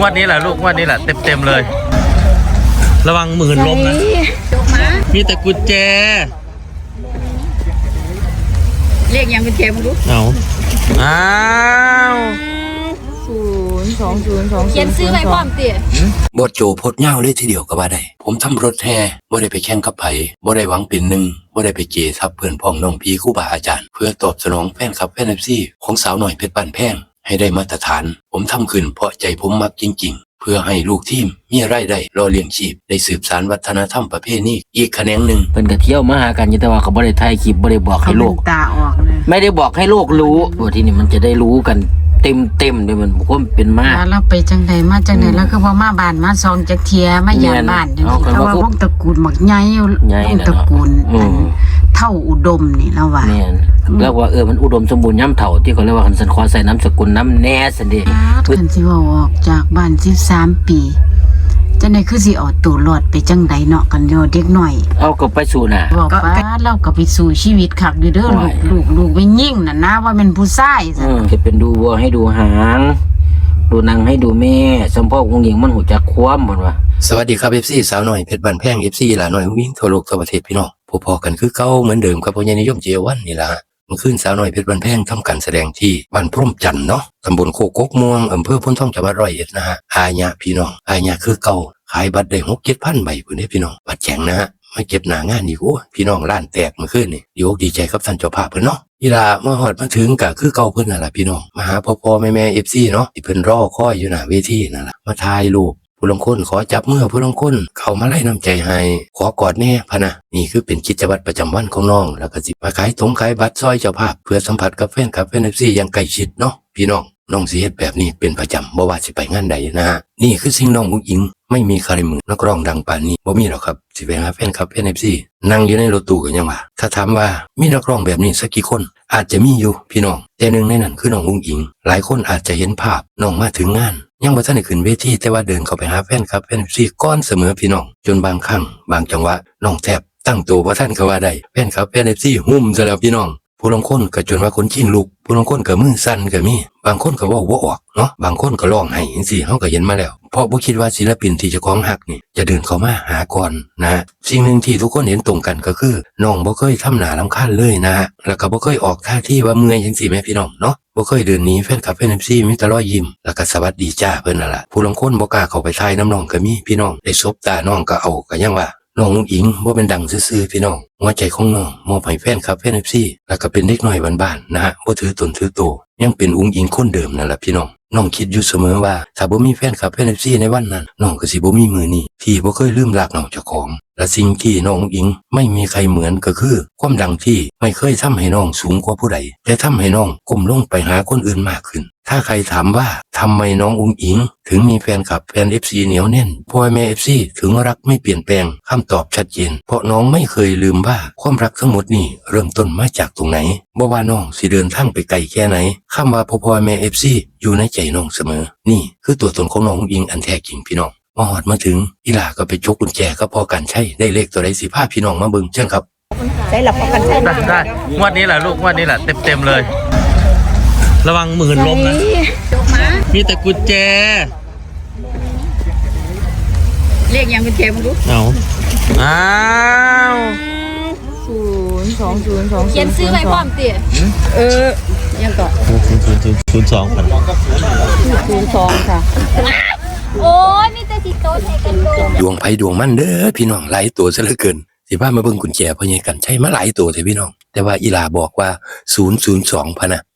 งวันนี้แหละลูกงวันนี้แหละเต็มเต็มๆเลย ระวังหมื่นล้มนะ มีแต่กุญแจ เลขยังเป็นเกมมึงดูเอาอ้าวศูนย์สองศูนย์สองเขียนซื้อไว้พร้อมเตี๋ยบทโจโพดเหย้าเลยทีเดียวก็ว่าได้ ผมทำรถแห่บ่ได้ไปแข่งกับไผบ่ได้หวังเป็นหนึ่งบ่ได้ไปเกทับเพื่อนพ้องน้องพี่ครู่บาอาจารย์ เพื่อตอบสนองแฟนคลับแฟนเอฟซีของสาวหน่อยเพชรปันแพง ให้ได้มาตรฐาน ผมทำขึ้นเพราะใจผมมักจริง ๆ เพื่อให้ลูกทีมมีรายได้รอเลี้ยงชีพ ได้สืบสานวัฒนธรรมประเพณีอีกแขนงหนึ่งเพิ่นก็เที่ยวมาหากันอยู่แต่ว่าเขาบ่ได้ถ่ายคลิปบ่ได้บอกให้โลก ตาออกเลยไม่ได้บอกให้โลกรู้ว่าที่นี่มันจะได้รู้กันเต็มเต็มๆเลยมันความเป็นมาแล้วเราไปจังใดมาจังใดแล้วคือว่ามาบ้านมาซองจักเทียมาหยามบ้านจังเอาซี่กันเพราะว่าว่าพวกวงตระกูลหมักใหญ่อยู่ใหญ่วงน่ะตระกูลอืม เท่าอุดมนี่แล้วว่าแม่นแล้วว่าเออมันอุดมสมบูรณ์ย่ำเถ่าที่เขาเรียกว่าคันสันคอใส่น้ำสกุลน้ำแน่สันเดคันสิว่าออกจากบ้าน13ปีจังได๋คือสิเออกตัวรอดไปจังใดเนาะกันโยเด็กน้อยเอาก็ไปสู่น่ะบอกว่าเราก็ไปสู่ชีวิตคักอยู่เด้อโอ้ลูยกลูกลูกไม่ยิ่งน่ะนะว่าเป็นผู้ชายซะอืมจะเป็นดูวัวให้ดูหางดูนางให้ดูแม่สมพ่อคงหญิงมันหูจักคว้ามหมดว่ะสวัสดีครับเอฟซีสาวหน่อยเพชรบันแพงเอฟซีหลาหน่อยวิ่งทั่วโลกทั่วประเทศพี่น้อง พอๆกันคือเก่าเหมือนเดิมครับพญานิยมเจวันนี่ละฮะมื่อคืนสาวน่อยเพชรบันแพงทำการแสดงที่บ้านพร่มจันทร์เนาะตำบลโคกกม่วงอำเภอพ้นท่องจังหวัดร้อยเอ็ดนะฮะอาญาพี่น้องอาญาคือเก่าขายบัตรได้หกเจ็ดพันใบพุ่นเด้พี่น้องบัตรแข็งนะฮะมาเก็บหนางานดีกว่าพี่น้องล้านแตกมื่อคืนนี่ดีอกดีใจครับท่านเจ้าภาพเพิ่นเนาะอีลามาฮอดมาถึงก็คือเก่าเพิ่นนั่นแหละพี่น้องมาหาพ่อพ่อแม่แม่เอฟซีเนาะที่เพิ่นรอคอยอยู่หน้าเวทีนั่นแหละมาถ่ายรูป ผู้ลางคนขอจับมือผู้ลางคนเข้ามาไล่น้ำใจให้ ขอกอดแน่พะนะนี่คือเป็นกิจวัตรประจำวันของน้อง แล้วก็สิมาขายถงขายบัตรซอยเจ้าภาพ เพื่อสัมผัสกับแฟนคลับแฟนเอฟซีอย่างใกล้ชิดเนาะพี่น้อง น้องเฮ็ดแบบนี้เป็นประจำบ่ว่าสิไปงานใดนะฮะนี่คือสิ่งน้องมุกอิง ไม่มีใครเหมือนนักร้องดังป่านนี้บ่มีหรอกครับสิไปหาแฟนคลับแฟนเอฟซีนั่งอยู่ในรถตู้กันยังว่าถ้าถามว่ามีนักร้องแบบนี้สักกี่คน อาจจะมีอยู่พี่น้อง แต่หนึ่งในนั้นคือน้องมุกอิง หลายคนอาจจะเห็นภาพน้องมาถึงงานยังบ่ทันได้ขึ้นเวทีแต่ว่าเดินเข้าไปหาแฟนครับแฟนซีก้อนเสมอพี่น้อง จนบางครั้งบางจังหวะน้องแทบตั้งตัวบ่ทันก็ว่าได้แฟนครับแฟนเอฟซีหุ่มซะแล้วพี่น้อง ผู้ลางคนก็จนว่าคนขี้ลุก ผู้ลางคนก็มือสั่นก็มี บางคนก็ว้าบ่ออกเนาะ บางคนก็ร้องไห้จังซี่เฮาก็เห็นมาแล้ว เพราะบ่คิดว่าศิลปินที่เจ้าของฮักนี่จะเดินเข้ามาหาก่อนนะสิ่งหนึ่งที่ทุกคนเห็นตรงกันก็คือน้องบ่เคยทำหน้ารำคาญเลยนะฮะแล้วก็บ่เคยออกท่าที่ว่าเมื่อยจังซี่แม่พี่น้องเนาะบ่เคยเดินหนีแฟนคลับแฟนเอฟซีมีแต่รอยยิ้มแล้วก็สวัสดีจ้าเพิ่นนั่นล่ะผู้ลางคนบ่กล้าเข้าไปทายน้ำน้องก็มีพี่น้องได้ซบตาน้องก็เอาก็ยังว่า น้องอุ้งอิงบ่าเป็นดังซื่อๆพี่น้องหัวใจของน้องมอบให้แฟนคลับแฟนเอฟซีแล้วก็เป็นเด็กน้อยบ้านๆนะฮะบ่ถือตนถือโตยังเป็นอุ้งอิงคนเดิมนั่นแหละพี่น้องน้องคิดอยู่เสมอว่าถ้าบ่มีแฟนคลับแฟนเอฟซีในวันนั้นน้องก็สิบ่มีมือนี้ที่บ่เคยลืมรักน้องเจ้าของ และสิ่งที่น้องอุ้งอิงไม่มีใครเหมือนก็คือ ความดังที่ไม่เคยทำให้น้องสูงกว่าผู้ใดแต่ทำให้น้องก้มลงไปหาคนอื่นมากขึ้น ถ้าใครถามว่าทำไมน้องอุ้งอิง ถึงมีแฟนคลับแฟนเอฟซีเหนียวแน่นพ่อแม่เอฟซีถึงรักไม่เปลี่ยนแปลงคำตอบชัดเจน เพราะน้องไม่เคยลืมว่าความรักทั้งหมดนี่เริ่มต้นมาจากตรงไหนบ่ว่าน้องสิเดินทางไปไกลแค่ไหนคำว่าพ่อพ่อแม่เอฟซีอยู่ในใจน้องเสมอ นี่คือตัวตนของน้องอุ้งอิงอันแท้จริงพี่น้องมาหอดมาถึงอีหลาก็ไปจกกุญแจก็พอกันใช่ได้เลขตัวใดสิพาพี่น้องมาเบิ่งเชิญครับใช้หลับพอกันใช้ได้ได้งวันนี้แหละลูกงวันนี้แหละเต็มเต็มๆเลย ระวังหมื่นล้มนะ มีแต่กุญแจ เลขยังเป็นเกมมึงดูเอาอ้าวศูนย์สองศูนย์สองเขียนซื้อไว้พร้อมเตี๋ยเออ ยังก่อนศูนย์ศูนย์ศูนย์ศูนย์สองพันศูนย์สองค่ะ โอ้ยมีแต่สิโต๊ะใส่กันโดนดวงไผดวงมันเด้อพี่น้องหลายตัวซะเหลือเกินสิพามาเบิ่งกุญแจพ่อใหญ่กันใช่มาหลายตัวเถอะพี่น้อง แต่ว่าอีหลาบอกว่า002พะนะอืม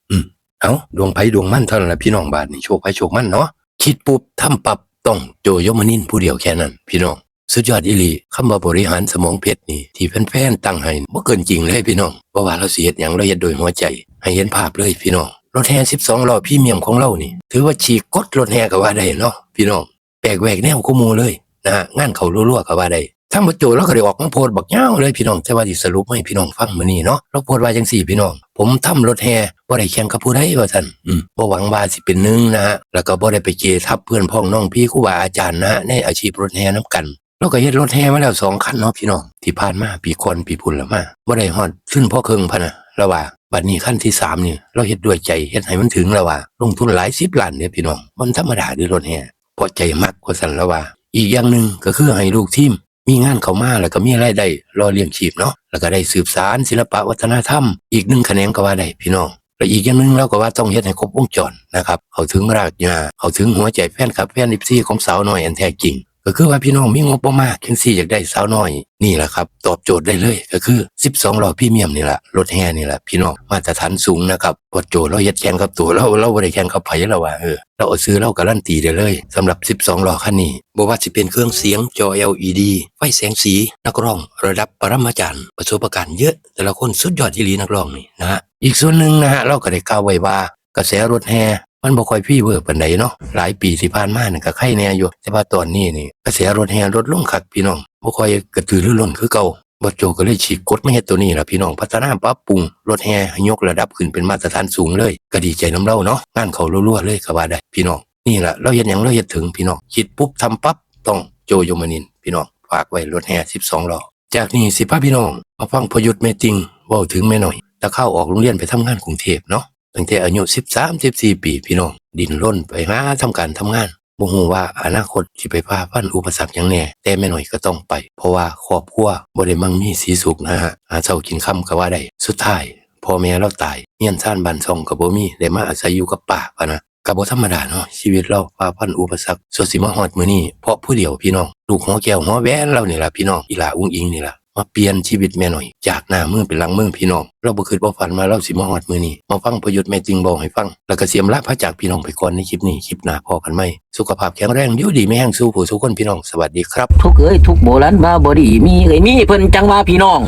เอาดวงไผดวงมั่นเท่านั้นละพี่น้องบาทนี่โชคไผโชคมั่นเนาะคิดปุ๊บทำปับต้องโจยมนินผู้เดียวแค่นั้น พี่น้อง สุดยอดอีลีคำว่าบริหารสมองเพชรนี่ที่แฟนๆตั้งให้บ่เกินจริงเลยพี่น้องเพราะว่าเราเสิเฮ็ดหยังเราเฮ็ดโดยหัวใจ ให้เห็นภาพเลยพี่น้องรถแห่12ล้อพี่เมียมของเรานี่ ถือว่าฉีกกดรถแห่ก็ว่าได้เนาะพี่น้องแปลกแหวกแนวกูมูเลยนะฮะงานเขารั่วๆก็ว่าได้ ทั้งประโจแล้วก็ได้ออกมาโพดบักเงาเลยพี่น้องแต่ว่าที่สรุปให้พี่น้องฟังมื้อนี้เนาะเราโพดว่าจังสี่พี่น้อง ผมทำรถแห่บ่ได้แข่งกับผู้ใดว่าซั่นอืมบ่หวังว่าสิเป็นหนึ่งนะฮะแล้วก็บ่ได้ไปเกทับเพื่อนพ้องน้องพี่ครูบาอาจารย์นะฮะในอาชีพรถแห่นํกันเราก็เฮ็ดรถแห่มาแล้วสองคันเนาะพี่น้องที่ผ่านมาปีก่อนปีพุ่นแล้วมาบ่ได้ฮอดขึ้นพ่อเครืองพะนะแล้วว่าบัดนี้ขั้นที่สามนี่เราเฮ็ดด้วยใจเฮ็ดให้มันถึงแล้วว่า ลงทุนหลายสิบล้านเนี่ยพี่น้องมันธรรมดาด้อรถแห่พราะใจมักกว่าสันละว่า อีกอย่างหนึ่งก็คือให้ลูกทีม มีงานเข้ามาแล้วก็มีรายได้รอเลี้ยงชีพเนาะแล้วก็ได้สืบสารศิลปะวัฒนธรรม อีกหนึ่งคะแนนก็ว่าได้พี่น้องและอีกอย่างหนึ่งเราก็ว่าต้องเฮ็ดให้ครบวงจรนะครับเขาถึงรากหญ้าเขาถึงหัวใจแฟนคลับแฟนลิปซี่ของสาวน้อยอันแท้จริง ก็คือว่าพี่น้องมีงบบ่มากจังซี่อยากได้สาวน้อยนี่แหละครับ ตอบโจทย์ได้เลย ก็คือ 12ล้อพรีเมียมนี่แหละรถแห่นี่แหละพี่น้องมาตรฐานสูงนะครับปดโจทย์เราเฮ็ดแข่งกับตัวเราเราบ่ได้แข่งกับไผแล้วว่าเออเราเอาซื้อเราการันตีได้เลยสำหรับ 12ล้อคันนี้บ่ว่าสิเป็นเครื่องเสียงจอ LED ไฟแสงสีนักร้อง ระดับปรมาจารย์ประสบการณ์เยอะ แต่ละคนสุดยอดอีหลีนักร้องนี่นะฮะอีกส่วนหนึ่งนะฮะเราก็ได้กล่าวไว้ว่ากระแสรถแห่ มันบ่ค่อยพี่เวอร์ปานใดเนาะหลายปีที่ผ่านมานี่ก็ไข่แน่อยู่แต่ว่าตอนนี้นี่กระแสรถแห่ลดลงคักพี่น้องบ่ค่อยกระตือรือร้นคือเก่าบ่โจก็เลยฉีกกฎมาเฮ็ดตัวนี้ล่ะพี่น้องพัฒนาปรับปรุงรถแห่ยกระดับขึ้นเป็นมาตรฐานสูงเลย ก็ดีใจน้ำเล่าเนาะงานเขารัวๆเลยก็ว่าได้พี่น้องนี่แหละเราเฮ็ดหยังเราเฮ็ดถึงพี่น้องคิดปุ๊บทำปั๊บต้องโจโยมนิน พี่น้องฝากไว้รถแห่12ล้อจากนี้สิพาพี่น้องมาฟังพยุทธแม่ติงว้าถึงแม่หน่อยตะเข้าออกโรงเรียนไปทำงานกรุงเทพเนาะ ตั้งแต่อายุ13 14ปีพี่น้องดินร่นไปหาทำการทำงานบ่ฮู้ว่าอนาคตสิไปพาพันอุปสรรคหยังแน่แต่แม่หน้อยก็ต้องไป เพราะว่าครอบครัวบ่ได้มั่งมีสีสุขนะฮะหาเช้ากินค่ำก็ว่าได้สุดท้ายพ่อแม่เราตายเฮียนซ่านบ้านช่องก็บ่มีได้มาอาศัยอยู่กับป้าพะนะก็บ่ธรรมดาเนาะชีวิตเราพาพันอุปสรรคส่วนสิมาฮอดมื้อนี้เพราะผู้เดียวพี่น้องลูกหัวแก้วหัวแหวนเรานี่ล่ะพี่น้องอีหลาอุ้งอิงนี่ล่ะ มาเปลี่ยนชีวิตแม่หน่อย จากหน้ามือเป็นหลังมือพี่น้อง เราบ่คิดบ่ฝันมาเราสิมาฮอดมื้อนี้มาฟังประโยชน์แม่จริงบอกให้ฟัง แล้วก็เสียมลาพระจากพี่น้องไปก่อนในคลิปนี้คลิปหน้าพอกันไหมสุขภาพแข็งแรงอยู่ดีไม่แห้งสู้ผู้สู้คนพี่น้องสวัสดีครับ ทุกเอ้ยทุกโบราณบาบอดีมีเอ้ยมีเพิ่นจังว่าพี่น้อง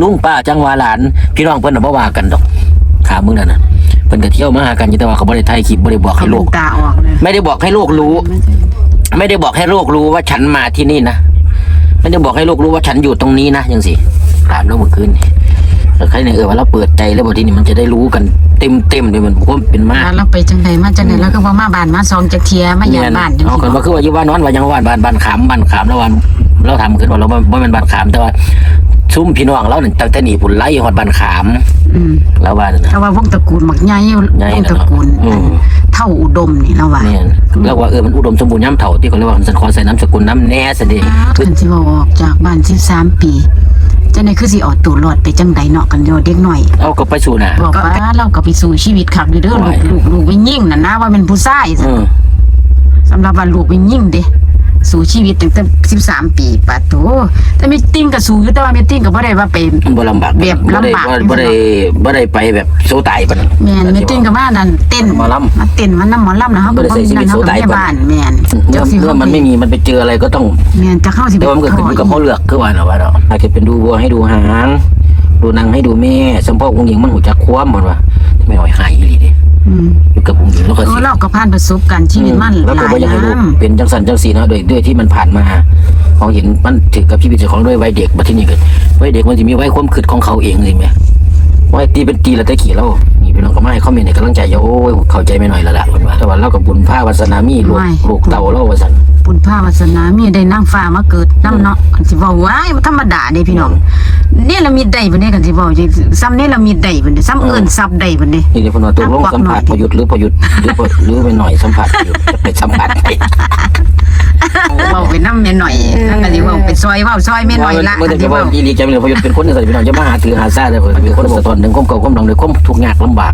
ลุงป้าจังว่าหลานพี่น้องเพิ่นน่ะบ่ว่ากันดอกขามึงนั่นน่ะเพิ่นก็เที่ยวมาหากันอยู่แต่ว่าเขาบ่ได้ถ่ายคลิปบ่ได้บอกให้โลกตาออกเลยไม่ได้บอกให้โลกรู้ ไม่ได้บอกให้โลกรู้ว่าฉันมาที่นี่นะ ไม่ได้บอกให้โลกรู้ว่าฉันอยู่ตรงนี้นะยังสิถามแล้วเมื่อคืนนี่แต่ใครเนี่ยเออว่าเราเปิดใจแล้วบอกที่นี่มันจะได้รู้กันเต็มเต็มๆเลยมันผมว่าเป็นมากแล้วเราไปจังไดมาจังไดแล้วก็ว่ามาบ้านมาซองจักเทียมาหยามบ้านจังเอาซี่กันว่าคือว่าอยู่บ้านนอนว่ายังว่าบ้านบ้านขามบ้านขามแล้ววันเราทำขึ้นว่าเราไม่เป็นบ้านขามแต่ว่า ซุ่มพี่น้องเราเนี่ยตั้งแต่หนีผุนไล่ฮอดบ้านขามอืมแล้วว่านั่นนะแต่ว่าวงตระกูลมักใหญ่ใหญ่วงนะตระกูลอืม เท่าอุดมนี่แล้วว่าเนี่ยแล้วว่าเออมันอุดมสมบูรณ์ย่ำเถ่าที่เขาเรียกว่าสันคอใส่น้ำสกุลน้ำแน่สิเดีเพิ่นสิว่าออกจากบ้าน13ปีจังไดคือสิออกตัวรอดไปจังไดเนาะกันโยเด็กน้อยเอาก็ไปสู่น่ะ บอกว่าเราก็ไปสู่ชีวิตคักอยู่เด้อโอ้ลูยกลูกลูกไปยิ่งน่ะนะว่าเป็นผู้ชายอืมสำหรับว่าลูกไปยิ่งเด้ สู่ชีวิตตั้งแต่13ปีปะโตแต่มีติ้งก็สู่อยู่แต่ว่ามีติ้งก็บ่ได้ว่าไปมันบ่ลำบากแบบลำบากบ่ได้บ่ได้ไปแบบโซตายปะนั้นแม่นมีติ้งก็มานั่นเต้นหมอลำมาเต้นมันนำหมอลำนะเฮาบ่ได้ใส่ชีวิตนั่นเฮาสู้ก็ตายพยาบาลแม่นเมื่อจักสิเมื่อมันไม่มีมันไปเจออะไรก็ต้องแม่นจะเข้าสิแต่ว่ามันก็ขึ้นอยู่กับเขาเลือกคือว่าเนาะว่าเนาะอาจจะเป็นดูวัวให้ดูหางดูนางให้ดูแม่สมพ่อองค์หญิงมันหูจักคว้ามหมดว่าไม่น้อยหายอีหลีเดิ อืมอยู่กับองค์หญิงแล้วก็โอ้สิ เราก็ผ่านประสบการณ์ชีวิตมันแล้วหก็ลายบ่อยากให้ลูกนำเป็นจังสันจังสีนะโดยด้วยที่มันผ่านมา ของเห็นมันถือกับชีวิตเจ้าของด้วยวัยเด็กบัดที่นี่เกิดวัยเด็กมันจะมีวัยความคิดของเขาเองสิแม่วัยตีเป็นตีแล้วแต่ขี่เรานี่พี่น้องก็มาให้คอมเมนต์ให้กำลังใจอย่าโอ้ยเข้าใจไม่หน่อยแล้วล่ะเพิ่นว่าแต่ว่าเรากับบุญผ้าวาสนามีลูกลูกเต่าเราว่าซั่น บุญภาวาสนามีได้นั่งฟ้ามาเกิดน้ำเนาะกันสิเว้าว้ายธรรมดาเด้พี่น้องนี่ละมีได้บ่เนี่ยกันสิเว้าจังซ้ำนี่ละมีได้บ่เนี่ยซ้ำเอิ้นซับได้บ่เนี่ย นี่เดี๋ยวพนว่าตกลงสัมผัสพยุทธ์หรือพยุทธ์หรือพหรือไปหน่อยสัมผัสพยุทธ์ไปสัมผัสไปเว้าไปน้ำแม่หน่อยนั่นก็สิเว้าไปซอยเว้าซอยแม่หน่อยละเมื่อกันเดี๋สิยวว่าเว้าอีหลีจำเลยพยุทธ์เป็นคนที่ใส่พี่น้องจะมาหาถือหาซ่าเลยเพิ่นเป็นคนสะท้อนถึงความเก่าความดังในความทุกข์ยากลำบาก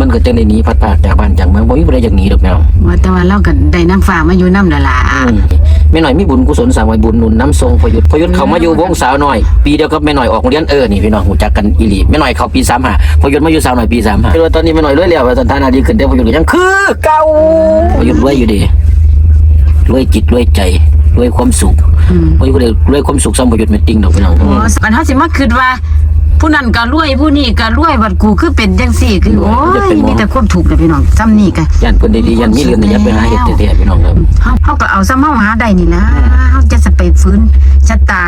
มันก็จังได้หนีพัดพรากจากบ้านจากเมืองบ่มีผู้ใดอยากหนีดอกแนวว่าแต่ว่าเราก็ได้นั่งฟ้ามาอยู่นำนั่นล่ะอืมแม่หน่อยมีบุญกุศลสร้างไว้บุญหนุนน้ำทรงพยุทธ์พยุทธ์เขามาอยู่วงสาวหน่อย ปีเดียวกับแม่หน่อยออกโรงเรียนเออนี่พี่น้องหูจักกันอีหลีแม่หน่อยเข้าปี35พยุทธ์มาอยู่สาวหน่อยปี35คือว่าตอนนี้แม่หน่อยรวยแล้วว่าสถานะดีขึ้นแต่พยุทธ์ก็ยังคือเก่าพยุทธ์รวยอยู่ดีรวยจิตรวยใจรวยความสุขอืมพยุทธ์ก็เลยรวยความสุขซ้ำพยุทธ์ไม่ติงดอกพี่น้องโอ้กันเฮาสิมาคิดว่า ผู้นั้นก็รวยผู้นี้ก็รวยบัดกูคือเป็นจังซี่ คือโอ้ยมีแต่ความถูกข์เด้อพี่น้องซ้ำนี่ก็ยันเพิ่นได้ดียันมีเรื่องอย่าไปหาเฮ็ดแท้ๆพี่น้องครับ เฮาเฮาก็เอาซ้ำเฮาหาได้นี่นะเฮาจะสไปฟื้นชะตา